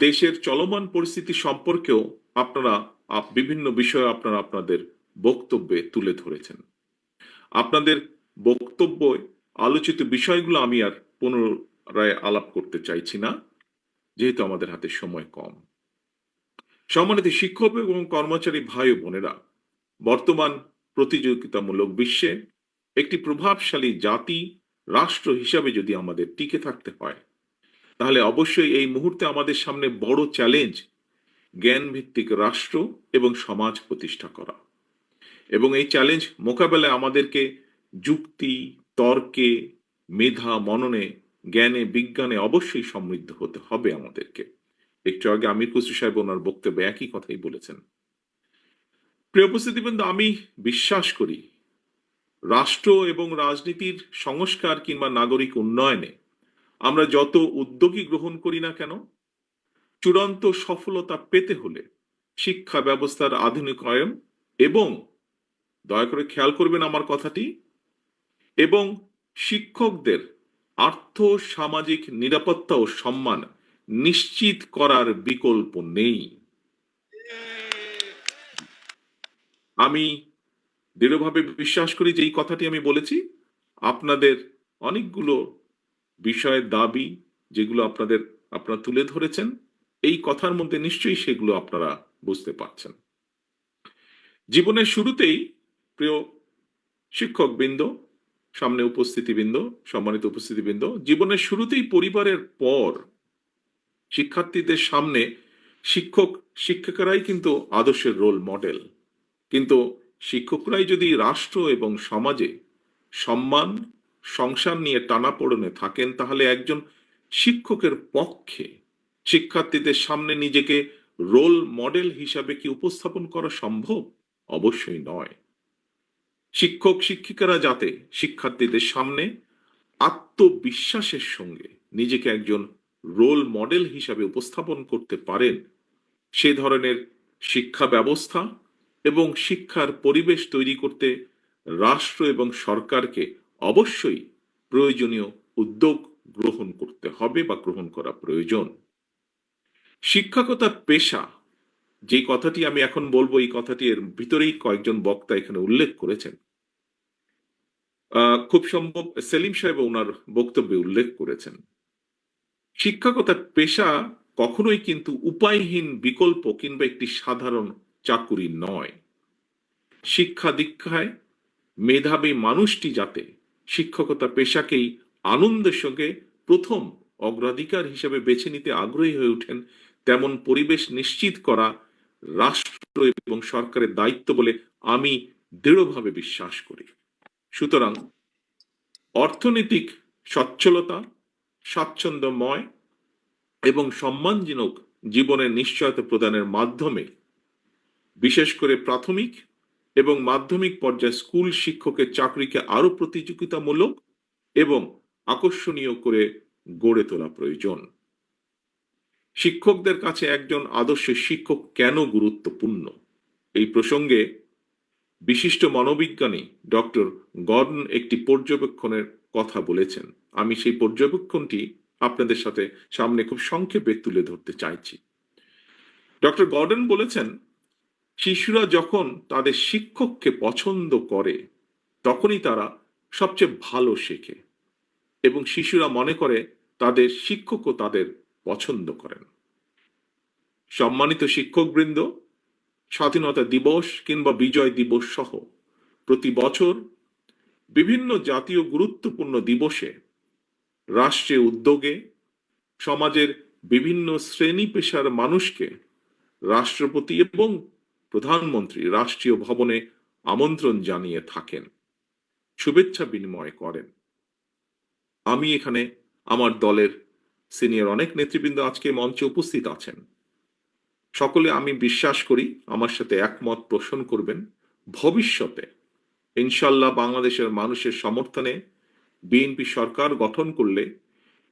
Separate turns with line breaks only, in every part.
দেশের চলমান পরিস্থিতি সম্পর্কেও আপনারা বিভিন্ন বিষয়ে আপনারা আপনাদের বক্তব্যে তুলে ধরেছেন। আপনাদের বক্তব্য আলোচিত বিষয়গুলো আমি আর পুনরায় আলাপ করতে চাইছি না, যেহেতু আমাদের হাতে সময় কম। সম্মানিত শিক্ষক এবং কর্মচারী ভাই ও বোনেরা, বর্তমান প্রতিযোগিতামূলক বিশ্বে একটি প্রভাবশালী জাতি, রাষ্ট্র হিসাবে যদি আমাদের টিকে থাকতে হয় তাহলে অবশ্যই এই মুহূর্তে আমাদের সামনে বড় চ্যালেঞ্জ জ্ঞান ভিত্তিক রাষ্ট্র এবং সমাজ প্রতিষ্ঠা করা। এবং এই চ্যালেঞ্জ মোকাবেলায় আমাদেরকে যুক্তি, তর্কে, মেধা, মননে, জ্ঞানে, বিজ্ঞানে অবশ্যই সমৃদ্ধ হতে হবে আমাদেরকে। একটু আগে আমির খুসরু সাহেব ওনার বক্তব্যে একই কথাই বলেছেন। প্রিয় উপস্থিতিবৃন্দ, আমি বিশ্বাস করি রাষ্ট্র এবং রাজনীতির সংস্কার কিংবা নাগরিক উন্নয়নে আমরা যত উদ্যোগী গ্রহণ করি না কেন, চূড়ান্ত সফলতা পেতে হলে শিক্ষা ব্যবস্থার আধুনিকায়ন এবং, দয়া করে খেয়াল করবেন আমার কথাটি, এবং শিক্ষকদের আর্থ, সামাজিক নিরাপত্তা ও সম্মান নিশ্চিত করার বিকল্প নেই। আমি দৃঢ়ভাবে বিশ্বাস করি যে এই কথাটি আমি বলেছি। আপনাদের অনেকগুলো বিষয়ের দাবি যেগুলো আপনাদের, আপনারা তুলে ধরেছেন, এই কথার মধ্যে নিশ্চয়ই সেগুলো আপনারা বুঝতে পারছেন। জীবনের শুরুতেই প্রিয় শিক্ষক বৃন্দ সামনে উপস্থিতিবৃন্দ, সম্মানিত উপস্থিতিবৃন্দ, জীবনের শুরুতেই পরিবারের পর শিক্ষার্থীদের সামনে শিক্ষক, শিক্ষিকারাই কিন্তু আদর্শের রোল মডেল কিন্তু শিক্ষকরাই যদি রাষ্ট্র এবং সমাজে সম্মান সংসার নিয়ে টানাপোড়েনে থাকেন তাহলে একজন শিক্ষকের পক্ষে শিক্ষার্থীদের সামনে নিজেকে রোল মডেল হিসাবে কি উপস্থাপন করা সম্ভব? অবশ্যই নয়। শিক্ষক শিক্ষিকারা যাতে শিক্ষার্থীদের সামনে আত্মবিশ্বাসের সঙ্গে নিজেকে একজন রোল মডেল হিসাবে উপস্থাপন করতে পারেন, সে ধরনের শিক্ষা ব্যবস্থা এবং শিক্ষার পরিবেশ তৈরি করতে রাষ্ট্র এবং সরকারকে অবশ্যই প্রয়োজনীয় উদ্যোগ গ্রহণ করতে হবে বা গ্রহণ করা প্রয়োজন। শিক্ষকতার পেশা, যে কথাটি আমি এখন বলব, এই কথাটি এর ভিতরেই কয়েকজন বক্তা এখানে উল্লেখ করেছেন। খুব সম্ভব সেলিম সাহেব ওনার বক্তব্যে উল্লেখ করেছেন। শিক্ষকতার পেশা কখনোই কিন্তু উপায়হীন বিকল্প কিংবা একটি সাধারণ চাকুরি নয়। শিক্ষা দীক্ষায় মেধাবী মানুষটি যাতে শিক্ষকতা পেশাকেই আনন্দের সঙ্গে প্রথম অগ্রাধিকার হিসেবে বেছে নিতে আগ্রহী হয়ে ওঠেন। তেমন পরিবেশ নিশ্চিত করা রাষ্ট্র এবং সরকারের দায়িত্ব বলে আমি দৃঢ়ভাবে বিশ্বাস করি। সুতরাং অর্থনৈতিক সচ্ছলতা, স্বাচ্ছন্দ্যময় এবং সম্মানজনক জীবনের নিশ্চয়তা প্রদানের মাধ্যমে, বিশেষ করে প্রাথমিক এবং মাধ্যমিক পর্যায়ে স্কুল শিক্ষকের চাকরিকে আরও প্রতিযোগিতামূলক এবং আকর্ষণীয় করে গড়ে তোলা প্রয়োজন। শিক্ষকদের কাছে একজন আদর্শ শিক্ষক কেন গুরুত্বপূর্ণ? এই প্রসঙ্গে বিশিষ্ট মনোবিজ্ঞানী ডক্টর গর্ডন একটি পর্যবেক্ষণের কথা বলেছেন। আমি সেই পর্যবেক্ষণটি আপনাদের সাথে সামনে খুব সংক্ষেপে তুলে ধরতে চাইছি। ডক্টর গর্ডন বলেছেন শিশুরা যখন তাদের শিক্ষককে পছন্দ করে, তখনই তারা সবচেয়ে ভালো শেখে এবং শিশুরা মনে করে তাদের শিক্ষকও তাদের পছন্দ করেন। সম্মানিত শিক্ষকবৃন্দ, স্বাধীনতা দিবস কিংবা বিজয় দিবস সহ প্রতি বছর বিভিন্ন জাতীয় গুরুত্বপূর্ণ দিবসে রাষ্ট্রীয় উদ্যোগে সমাজের বিভিন্ন শ্রেণি পেশার মানুষকে রাষ্ট্রপতি এবং প্রধানমন্ত্রী রাষ্ট্রীয় ভবনে আমন্ত্রণ জানিয়ে থাকেন। শুভেচ্ছা বিনিময় করেন। আমি এখানে আমার দলের সিনিয়র অনেক নেতৃবৃন্দ আজকে মঞ্চে উপস্থিত আছেন। সকলে আমি বিশ্বাস করি আমার সাথে একমত পোষণ করবেন। ভবিষ্যতে ইনশাল্লাহ বাংলাদেশের মানুষের সমর্থনে বিএনপি সরকার গঠন করলে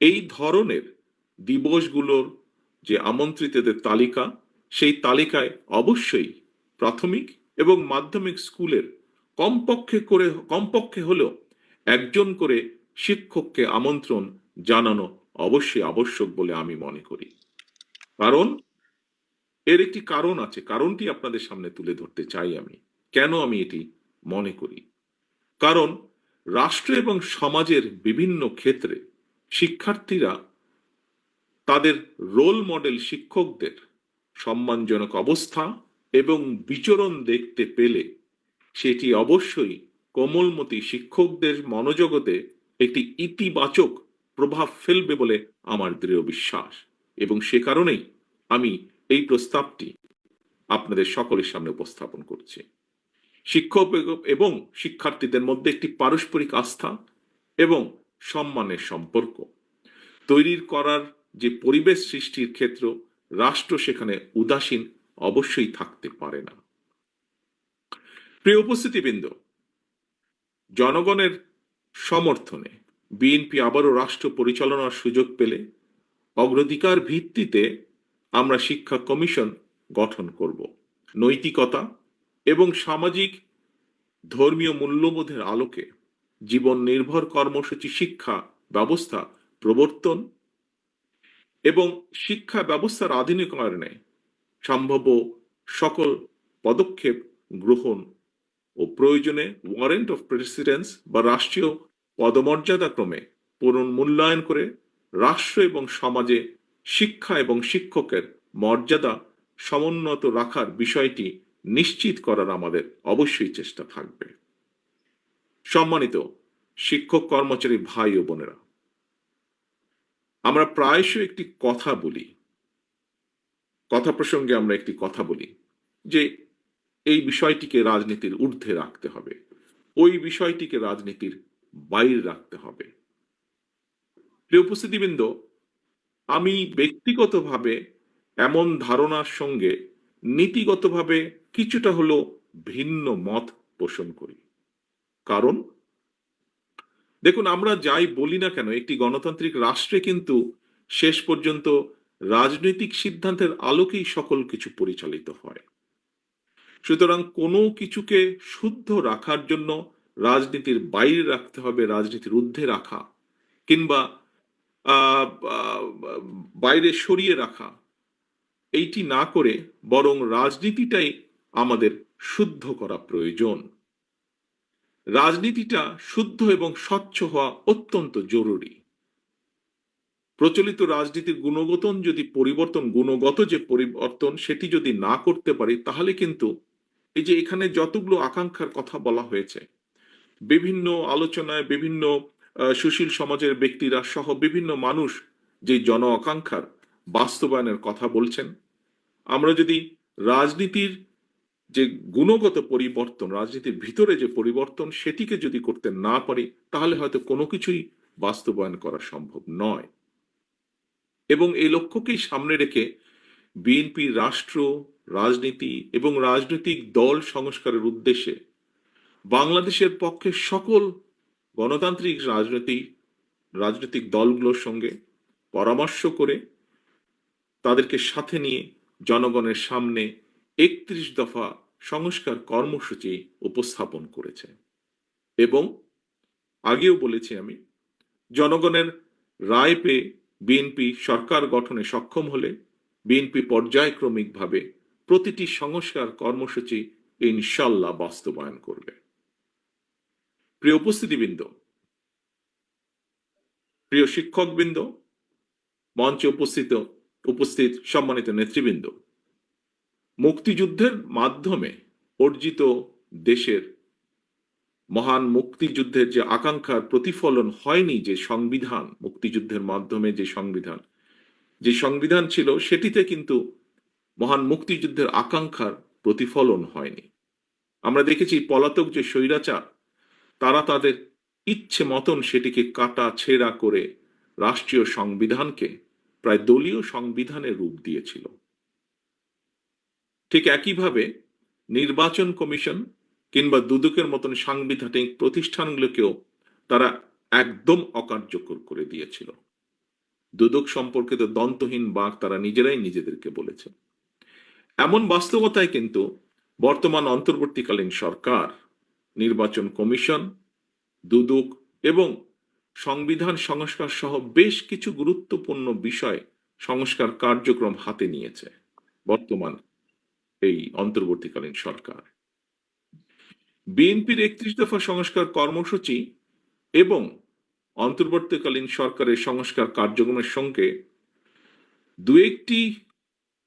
এই ধরনের দিবসগুলোর যে আমন্ত্রিতদের তালিকা সেই তালিকায় অবশ্যই প্রাথমিক এবং মাধ্যমিক স্কুলের কমপক্ষে করে, কমপক্ষে হলেও একজন করে শিক্ষককে আমন্ত্রণ জানানো অবশ্যই আবশ্যক বলে আমি মনে করি। কারণ এর একটি কারণ আছে, কারণটি আপনাদের সামনে তুলে ধরতে চাই আমি। কেন আমি এটি মনে করি? কারণ রাষ্ট্র এবং সমাজের বিভিন্ন ক্ষেত্রে শিক্ষার্থীরা তাদের রোল মডেল শিক্ষকদের সম্মানজনক অবস্থা এবং বিচরণ দেখতে পেলে সেটি অবশ্যই কোমলমতি শিক্ষকদের মনোজগতে একটি ইতিবাচক প্রভাব ফেলবে বলে আমার দৃঢ় বিশ্বাস। এবং সে কারণেই আমি এই প্রস্তাবটি আপনাদের সকলের সামনে উপস্থাপন করছি। শিক্ষক এবং শিক্ষার্থীদের মধ্যে একটি পারস্পরিক আস্থা এবং সম্মানের সম্পর্ক। তৈরির করার যে পরিবেশ সৃষ্টির ক্ষেত্র রাষ্ট্র সেখানে উদাসীন অবশ্যই থাকতে পারে না। প্রিয় উপস্থিতিবৃন্দ, জনগণের সমর্থনে বিএনপি আবারও রাষ্ট্র পরিচালনার সুযোগ পেলে অগ্রাধিকার ভিত্তিতে আমরা শিক্ষা কমিশন গঠন করব। নৈতিকতা এবং সামাজিক ধর্মীয় মূল্যবোধের আলোকে জীবন নির্ভর কর্মসূচি শিক্ষা ব্যবস্থা প্রবর্তন এবং শিক্ষা ব্যবস্থার আধুনিকরণে সম্ভাব্য সকল পদক্ষেপ গ্রহণ ও প্রয়োজনে ওয়ারেন্ট অফ প্রেসিডেন্স বা রাষ্ট্রীয় পদমর্যাদা ক্রমে পুনর্মূল্যায়ন করে রাষ্ট্র এবং সমাজে শিক্ষা এবং শিক্ষকের মর্যাদা সমুন্নত রাখার বিষয়টি নিশ্চিত করার আমাদের অবশ্যই চেষ্টা থাকবে। সম্মানিত শিক্ষক কর্মচারী ভাই ও বোনেরা আমরা প্রায়শই একটি কথা বলি। কথা প্রসঙ্গে আমরা একটি কথা বলি যে এই বিষয়টিকে রাজনীতির ঊর্ধ্বে রাখতে হবে। ওই বিষয়টিকে রাজনীতির বাইরে রাখতে হবে। প্রিয় উপস্থিতিবৃন্দ, আমি ব্যক্তিগতভাবে এমন ধারণার সঙ্গে নীতিগতভাবে কিছুটা হলো ভিন্ন মত পোষণ করি। কারণ দেখুন, আমরা যাই বলি না কেন, একটি গণতান্ত্রিক রাষ্ট্রে কিন্তু শেষ পর্যন্ত রাজনৈতিক সিদ্ধান্তের আলোকেই সকল কিছু পরিচালিত হয়। সুতরাং কোনো কিছুকে শুদ্ধ রাখার জন্য রাজনীতির বাইরে রাখতে হবে, রাজনীতির ঊর্ধ্বে রাখা, কিংবা বাইরে সরিয়ে রাখা, এইটি না করে বরং রাজনীতিটাই আমাদের শুদ্ধ করা প্রয়োজন। রাজনীতিটা শুদ্ধ এবং স্বচ্ছ হওয়া অত্যন্ত জরুরি। প্রচলিত রাজনীতির গুণগত যদি পরিবর্তন, গুণগত যে পরিবর্তন সেটি যদি না করতে পারি, তাহলে কিন্তু এই যে এখানে যতগুলো আকাঙ্ক্ষার কথা বলা হয়েছে, বিভিন্ন আলোচনায় বিভিন্ন সুশীল সমাজের ব্যক্তিরা সহ বিভিন্ন মানুষ যে জন আকাঙ্ক্ষার বাস্তবায়নের কথা বলছেন, আমরা যদি রাজনীতির যে গুণগত পরিবর্তন, রাজনীতির ভিতরে যে পরিবর্তন সেটিকে যদি করতে না পারি, তাহলে হয়তো কোনো কিছুই বাস্তবায়ন করা সম্ভব নয়। এবং এই লক্ষ্যকেই সামনে রেখে বিএনপি রাষ্ট্র, রাজনীতি এবং রাজনৈতিক দল সংস্কারের উদ্দেশ্যে বাংলাদেশের পক্ষে সকল গণতান্ত্রিক রাজনৈতিক রাজনৈতিক দলগুলোর সঙ্গে পরামর্শ করে তাদেরকে সাথে নিয়ে জনগণের সামনে একত্রিশ দফা সংস্কার কর্মসূচি উপস্থাপন করেছে। এবং আগেও বলেছি আমি, জনগণের রায় পেয়ে বিএনপি সরকার গঠনে সক্ষম হলে বিএনপি পর্যায়ক্রমিকভাবে প্রতিটি সংস্কার কর্মসূচি ইনশাল্লাহ বাস্তবায়ন করবে। প্রিয় উপস্থিতিবৃন্দ, প্রিয় শিক্ষকবৃন্দ, মঞ্চে উপস্থিত উপস্থিত সম্মানিত নেতৃবৃন্দ মুক্তিযুদ্ধের মাধ্যমে অর্জিত দেশের মহান মুক্তিযুদ্ধের যে আকাঙ্ক্ষার প্রতিফলন হয়নি, যে সংবিধান, মুক্তিযুদ্ধের মাধ্যমে যে সংবিধান যে সংবিধান ছিল সেটিতে কিন্তু মহান মুক্তিযুদ্ধের আকাঙ্ক্ষার প্রতিফলন হয়নি। আমরা দেখেছি পলাতক যে স্বৈরাচার, তারা তাদের ইচ্ছে মতন সেটিকে কাটা ছেঁড়া করে রাষ্ট্রীয় সংবিধানকে প্রায় দলীয় সংবিধানের রূপ দিয়েছিল। ঠিক একইভাবে নির্বাচন কমিশন কিংবা দুদকের মতন সাংবিধানিক প্রতিষ্ঠানগুলোকেও তারা একদম অকার্যকর করে দিয়েছিল। দুদক সম্পর্কিত দন্তহীন বাঘ তারা নিজেরাই নিজেদেরকে বলেছে। এমন বাস্তবতায় কিন্তু বর্তমান অন্তর্বর্তীকালীন সরকার, নির্বাচন কমিশন, দুদক এবং সংবিধান সংস্কার সহ বেশ কিছু গুরুত্বপূর্ণ বিষয় সংস্কার কার্যক্রম হাতে নিয়েছে বর্তমান এই অন্তর্বর্তীকালীন সরকার। বিএনপির একত্রিশ দফা সংস্কার কর্মসূচি এবং অন্তর্বর্তীকালীন সরকারের সংস্কার কার্যক্রমের সঙ্গে দু একটি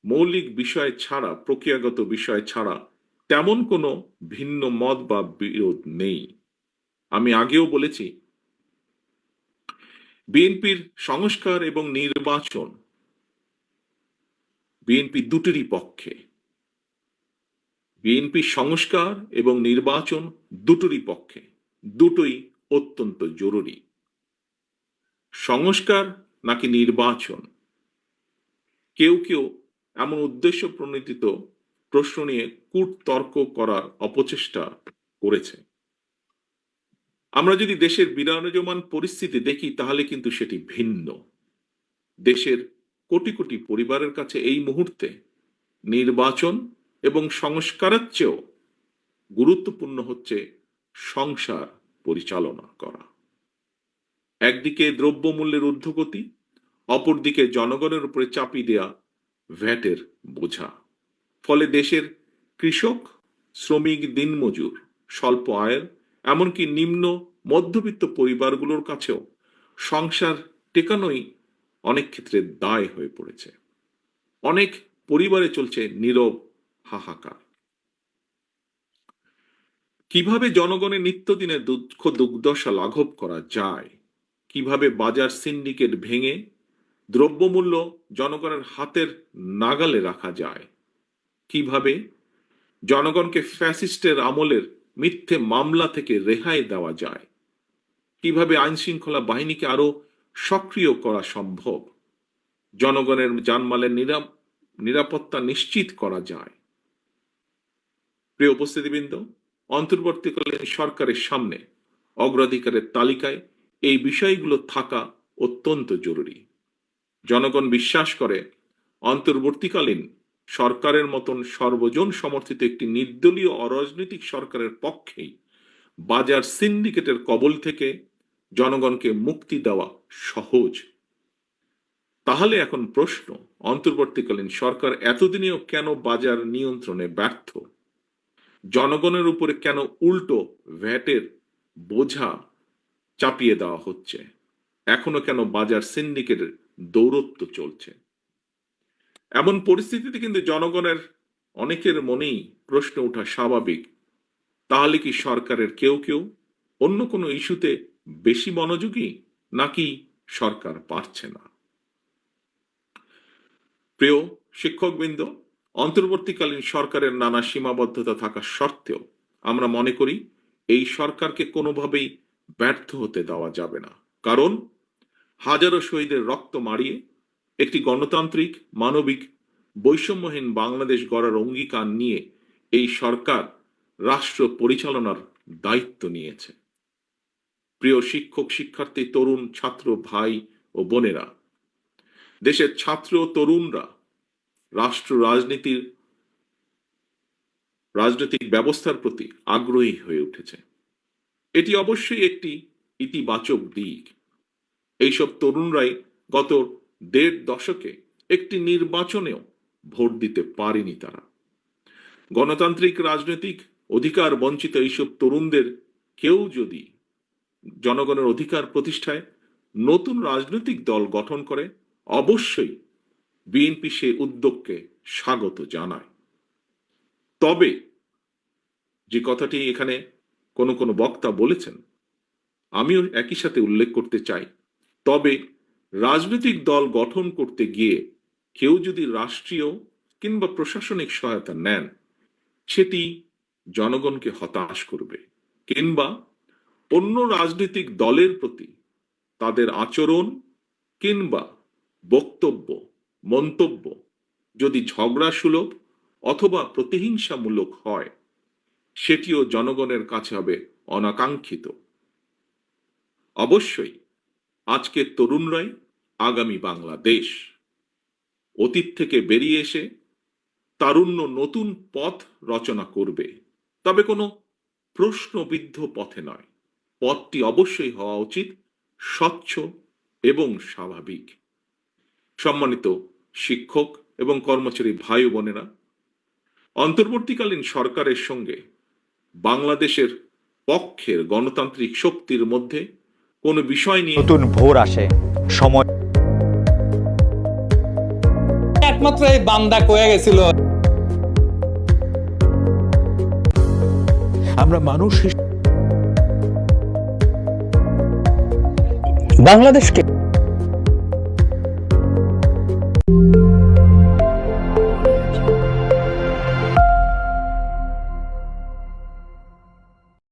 মৌলিক বিষয় ছাড়া, প্রক্রিয়াগত বিষয় ছাড়া তেমন কোনো ভিন্ন মত বা বিরোধ নেই। আমি আগেও বলেছি, বিএনপির সংস্কার এবং নির্বাচন বিএনপি দুটিরই পক্ষে। বিএনপি সংস্কার এবং নির্বাচন দুটোরই পক্ষে, দুটোই অত্যন্ত জরুরি। সংস্কার নাকি নির্বাচন? কেউ কেউ এমন উদ্দেশ্য প্রণোদিত প্রশ্ন নিয়ে কূটতর্ক করার অপচেষ্টা করেছে। আমরা যদি দেশের বিরাজমান পরিস্থিতি দেখি, তাহলে কিন্তু সেটি ভিন্ন। দেশের কোটি কোটি পরিবারের কাছে এই মুহূর্তে নির্বাচন এবং সংস্কারের চেয়েও গুরুত্বপূর্ণ হচ্ছে সংসার পরিচালনা করা। একদিকে দ্রব্যমূল্যের ঊর্ধ্বগতি, অপরদিকে জনগণের উপরে চাপিয়ে দেয়া ভ্যাটের বোঝা। ফলে দেশের কৃষক, শ্রমিক, দিনমজুর, স্বল্প আয়ের, এমনকি নিম্ন, মধ্যবিত্ত পরিবারগুলোর কাছেও সংসার টেকানোই অনেক ক্ষেত্রে দায় হয়ে পড়েছে। অনেক পরিবারে চলছে নীরব হাহাকার। কীভাবে জনগণের নিত্যদিনের দুঃখ দুর্দশা লাঘব করা যায়? কীভাবে বাজার সিন্ডিকেট ভেঙে দ্রব্যমূল্য জনগণের হাতের নাগালে রাখা যায়? কীভাবে জনগণকে ফ্যাসিস্টের আমলের মিথ্যে মামলা থেকে রেহাই দেওয়া যায়? কীভাবে আইন শৃঙ্খলা বাহিনীকে আরও সক্রিয় করা সম্ভব? জনগণের জানমালের নিরাপ- নিরাপত্তা নিশ্চিত করা যায়? প্রিয় উপস্থিতিবৃন্দ, অন্তর্বর্তীকালীন সরকারের সামনে অগ্রাধিকারের তালিকায় এই বিষয়গুলো থাকা অত্যন্ত জরুরি। জনগণ বিশ্বাস করে, অন্তর্বর্তীকালীন সরকারের মতন সর্বজন সমর্থিত একটি নির্দলীয় অরাজনৈতিক সরকারের পক্ষেই বাজার সিন্ডিকেটের কবল থেকে জনগণকে মুক্তি দেওয়া সহজ। তাহলে এখন প্রশ্ন, অন্তর্বর্তীকালীন সরকার এতদিনেও কেন বাজার নিয়ন্ত্রণে ব্যর্থ? জনগণের উপরে কেন উল্টো ভ্যাটের বোঝা চাপিয়ে দেওয়া হচ্ছে? এখনও কেন বাজার সিন্ডিকেটের দৌরত্ব চলছে? এমন পরিস্থিতিতে কিন্তু জনগণের অনেকের মনেই প্রশ্ন ওঠা স্বাভাবিক। তাহলে কি সরকারের কেউ কেউ অন্য কোনো ইস্যুতে বেশি মনোযোগী নাকি সরকার পারছে না? প্রিয় শিক্ষকবৃন্দ অন্তর্বর্তীকালীন সরকারের নানা সীমাবদ্ধতা থাকা সত্ত্বেও আমরা মনে করি এই সরকারকে কোনোভাবেই ব্যর্থ হতে দেওয়া যাবে না। কারণ হাজারো শহীদের রক্ত মারিয়ে একটি গণতান্ত্রিক, মানবিক, বৈষম্যহীন বাংলাদেশ গড়ার অঙ্গীকার নিয়ে এই সরকার রাষ্ট্র পরিচালনার দায়িত্ব নিয়েছে। প্রিয় শিক্ষক, শিক্ষার্থী, তরুণ, ছাত্র, ভাই ও বোনেরা, দেশের ছাত্র তরুণরা রাষ্ট্র রাজনীতির, রাজনৈতিক ব্যবস্থার প্রতি আগ্রহী হয়ে উঠেছে। এটি অবশ্যই একটি ইতিবাচক দিক। এইসব তরুণরাই গত দেড় দশকে একটি নির্বাচনেও ভোট দিতে পারেনি তারা। গণতান্ত্রিক রাজনৈতিক অধিকার বঞ্চিত এইসব তরুণদের কেউ যদি জনগণের অধিকার প্রতিষ্ঠায় নতুন রাজনৈতিক দল গঠন করে, অবশ্যই বিএনপি সে উদ্যোগকে স্বাগত জানায়। তবে যে কথাটি এখানে কোনো কোনো বক্তা বলেছেন, আমিও একই সাথে উল্লেখ করতে চাই। তবে রাজনৈতিক দল গঠন করতে গিয়ে কেউ যদি রাষ্ট্রীয় কিংবা প্রশাসনিক সহায়তা নেন, সেটি জনগণকে হতাশ করবে কিংবা অন্য রাজনৈতিক দলের প্রতি তাদের আচরণ কিংবা বক্তব্য মন্তব্য, যদি ঝগড়া সুলভ অথবা প্রতিহিংসামূলক হয়, সেটিও জনগণের কাছে হবে অনাকাঙ্ক্ষিত। অবশ্যই, আজকের তরুণরাই আগামী বাংলাদেশ। অতীত থেকে বেরিয়ে এসে তারুণ্য নতুন পথ রচনা করবে। তবে কোনো প্রশ্নবিদ্ধ পথে নয়। পথটি অবশ্যই হওয়া উচিত, স্বচ্ছ এবং স্বাভাবিক। সম্মানিত শিক্ষক এবং কর্মচারী ভাই ও বোনেরা অন্তর্বর্তীকালীন সরকারের সঙ্গে বাংলাদেশের পক্ষের গণতান্ত্রিক শক্তির মধ্যে কোনো বিষয় নিয়ে
নতুন ভোর আসে। সময়
একমাত্র এই বান্দা কয়ে গেছিল।
আমরা মানুষ
বাংলাদেশকে